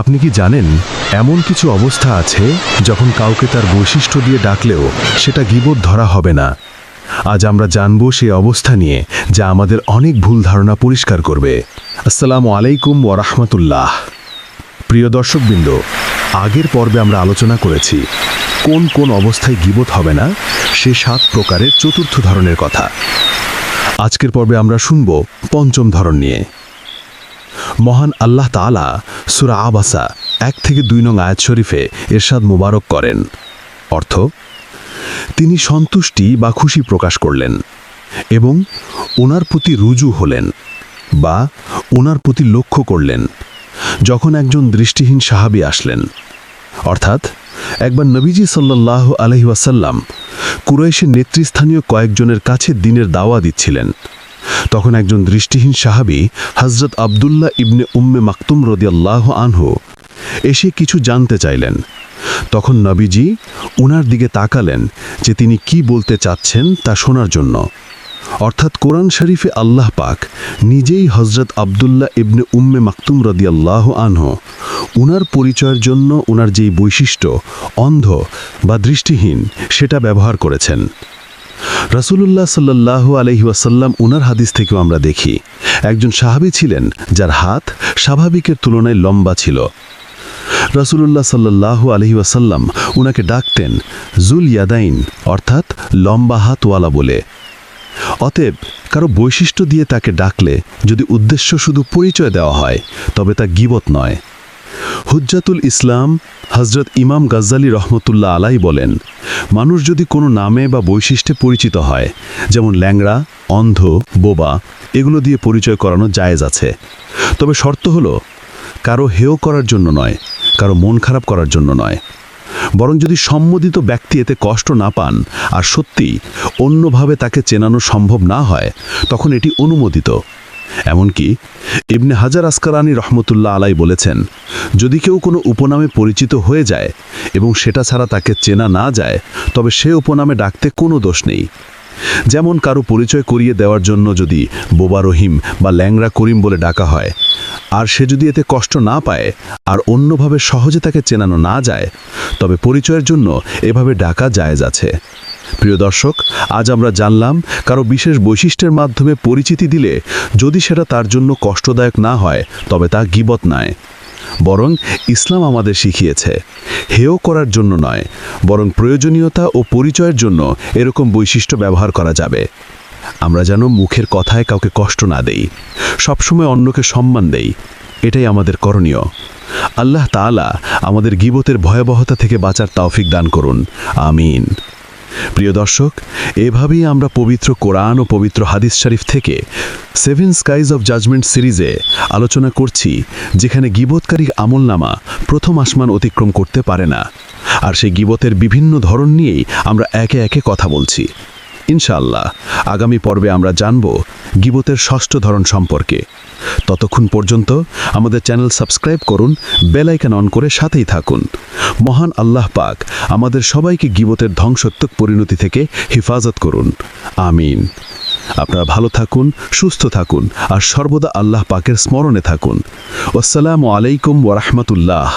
আপনি কি জানেন, এমন কিছু অবস্থা আছে যখন কাউকে তার বৈশিষ্ট্য দিয়ে ডাকলেও সেটা গিবত ধরা হবে না। আজ আমরা জানব সেই অবস্থা নিয়ে, যা আমাদের অনেক ভুল ধারণা পরিষ্কার করবে। আসসালামু আলাইকুম ওরহমতুল্লাহ প্রিয় দর্শকবৃন্দ, আগের পর্বে আমরা আলোচনা করেছি, কোন কোন অবস্থায় গিবত হবে না, সে সাত প্রকারের চতুর্থ ধরনের কথা। আজকের পর্বে আমরা শুনব পঞ্চম ধরন নিয়ে। মহান আল্লাহ তাআলা সুরা আবাসা এক থেকে দুই নং আয়াত শরীফে এরশাদ মোবারক করেন। অর্থ, তিনি সন্তুষ্টি বা খুশি প্রকাশ করলেন এবং ওনার প্রতি রুজু হলেন বা ওনার প্রতি লক্ষ্য করলেন যখন একজন দৃষ্টিহীন সাহাবী আসলেন। অর্থাৎ, একবার নবীজি সাল্লাহ আলহিউসাল্লাম কুরাইশের নেতৃস্থানীয় কয়েকজনের কাছে দিনের দাওয়া দিচ্ছিলেন। তখন একজন দৃষ্টিহীন সাহাবী হজরত আবদুল্লাহ ইবনে উম্মে মাকতুম রদিয়াল্লাহ আনহু এসে কিছু জানতে চাইলেন। তখন নবীজি উনার দিকে তাকালেন যে তিনি কি বলতে চাচ্ছেন তা শোনার জন্য। অর্থাৎ কোরআন শরীফে আল্লাহ পাক নিজেই হজরত আবদুল্লাহ ইবনে উম্মে মাকতুম রদিয়াল্লাহ আনহু উনার পরিচয়ের জন্য উনার যেই বৈশিষ্ট্য, অন্ধ বা দৃষ্টিহীন, সেটা ব্যবহার করেছেন। রাসূলুল্লাহ সাল্লাহ আলহিউসাল্লাম উনার হাদিস থেকেও আমরা দেখি। একজন সাহাবী ছিলেন, যার হাত স্বাভাবিকের তুলনায় লম্বা ছিল। রাসূলুল্লাহ সাল্লাহ আলহিউসাল্লাম উনাকে ডাকতেন, জুল ইয়াদাইন অর্থাৎ লম্বা হাতওয়ালা বলে। অতএব, কারও বৈশিষ্ট্য দিয়ে তাকে ডাকলে যদি উদ্দেশ্য শুধু পরিচয় দেওয়া হয়, তবে তা গিবত নয়। হুজ্জাতুল ইসলাম হজরত ইমাম গাজ্জালি রহমতুল্লাহ আলাই বলেন, মানুষ যদি কোনো নামে বা বৈশিষ্ট্যে পরিচিত হয়, যেমন ল্যাংড়া, অন্ধ, বোবা, এগুলো দিয়ে পরিচয় করানো জায়েজ আছে। তবে শর্ত হলো, কারও হেয় করার জন্য নয়, কারও মন খারাপ করার জন্য নয়। বরং যদি সম্মোদিত ব্যক্তি এতে কষ্ট না পান আর সত্যি অন্যভাবে তাকে চেনানো সম্ভব না হয়, তখন এটি অনুমোদিত। এমনকি ইবনে হাজার আসকারানি রহমতুল্লাহ আলাই বলেছেন, যদি কেউ কোনো উপনামে পরিচিত হয়ে যায় এবং সেটা ছাড়া তাকে চেনা না যায়, তবে সে উপনামে ডাকতে কোনো দোষ নেই। যেমন কারও পরিচয় করিয়ে দেওয়ার জন্য যদি বোবা রহিম বা ল্যাংরা করিম বলে ডাকা হয়, আর সে যদি এতে কষ্ট না পায় আর অন্যভাবে সহজে তাকে চেনানো না যায়, তবে পরিচয়ের জন্য এভাবে ডাকা জায়েজ আছে। প্রিয় দর্শক, আজ আমরা জানলাম, কারও বিশেষ বৈশিষ্ট্যের মাধ্যমে পরিচিতি দিলে যদি সেটা তার জন্য কষ্টদায়ক না হয়, তবে তা গিবত নয়। বরং ইসলাম আমাদের শিখিয়েছে, হেয় করার জন্য নয়, বরং প্রয়োজনীয়তা ও পরিচয়ের জন্য এরকম বৈশিষ্ট্য ব্যবহার করা যাবে। আমরা যেন মুখের কথায় কাউকে কষ্ট না দেই, সবসময় অন্যকে সম্মান দেই, এটাই আমাদের করণীয়। আল্লাহ তাআলা আমাদের গিবতের ভয়াবহতা থেকে বাঁচার তাওফিক দান করুন। আমিন। প্রিয় দর্শক, এভাবেই আমরা পবিত্র কোরআন ও পবিত্র হাদিস শরীফ থেকে সেভেন স্কাইজ অফ জাজমেন্ট সিরিজে আলোচনা করছি, যেখানে গিবতকারী আমলনামা প্রথম আসমান অতিক্রম করতে পারে না। আর সেই গিবতের বিভিন্ন ধরন নিয়েই আমরা একে একে কথা বলছি। ইনশাআল্লাহ, আগামী পর্বে আমরা জানব গিবতের ষষ্ঠ ধরন সম্পর্কে। ততক্ষণ পর্যন্ত আমাদের চ্যানেল সাবস্ক্রাইব করুন বেলাইকান অন করে সাথেই থাকুন। মহান আল্লাহ পাক আমাদের সবাইকে গিবতের ধ্বংসাত্মক পরিণতি থেকে হেফাজত করুন। আমিন। আপনারা ভালো থাকুন, সুস্থ থাকুন আর সর্বদা আল্লাহ পাকের স্মরণে থাকুন। আসসালামু আলাইকুম ওরহমতুল্লাহ